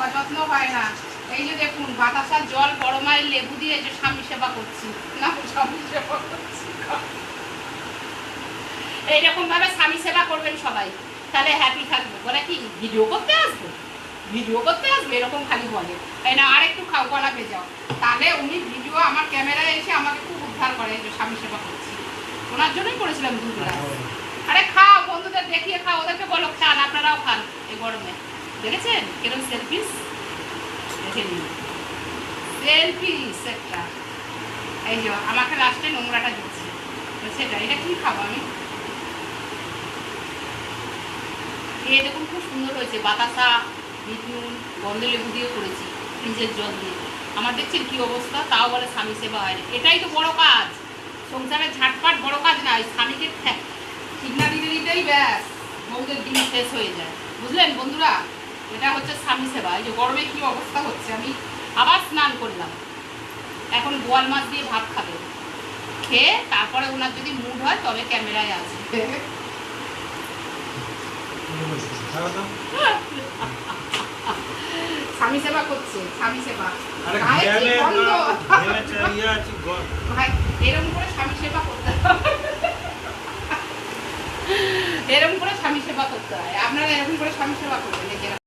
সযত্ন হয় না। এই যে দেখুন, বাতাসার জল বড় মায়ের লেবু দিয়ে যে স্বামী সেবা করছি। না, স্বামী সেবা করছি এইরকম ভাবে স্বামী সেবা করবেন সবাই। তাহলে হ্যাপি থাকবে। বলে কি ভিডিও করতে আসব? ভিডিও করতে আসবে, এরকম খালি বলে। তাই না আর একটু খাও, গলা ভেজাও। তাহলে উনি ভিডিও আমার ক্যামেরায় এসে আমাকে খুব উদ্ধার করে যে স্বামী সেবা করছি। ওনার জন্যই করেছিলাম দু গ্লাস আরে খাও, বন্ধুদের দেখিয়ে খাও, ওদেরকে বলো, খান, আপনারাও খান, এই গরমে। দেখেছেন? কিরম সেলফিস দেখে নিন সেলফিস একটা। এই যে, আমাকে লাস্টে নোংরাটা দিচ্ছে। সেটা এটা কি খাব আমি? দেখুন, খুব সুন্দর হয়েছে। বাতাসা বিট নুন গন্ধ লেবু দিয়ে করেছি ফ্রিজের জল দিয়ে আমার দেখছেন কী অবস্থা? তাও বলে স্বামী সেবা হয় এটাই তো বড় কাজ। সংসারে ঝাটপাট বড় কাজ না ওই স্বামীকে ঠিক না দিতে দিতেই ব্যাস, বউদের দিন শেষ হয়ে যায়। বুঝলেন বন্ধুরা? এটা হচ্ছে স্বামী সেবা। এই যে গরমে কি অবস্থা হচ্ছে? আমি আবার স্নান করলাম। এখন গোয়াল মাছ দিয়ে ভাত খাবে। খেয়ে তারপরে ওনার যদি মুড হয় তবে ক্যামেরায় আসবে। স্বামী সেবা করছে স্বামী সেবা। এরকম করে স্বামী সেবা করতে হয়। এরকম করে স্বামী সেবা করতে হয়। আপনারা এরকম করে স্বামী সেবা করুন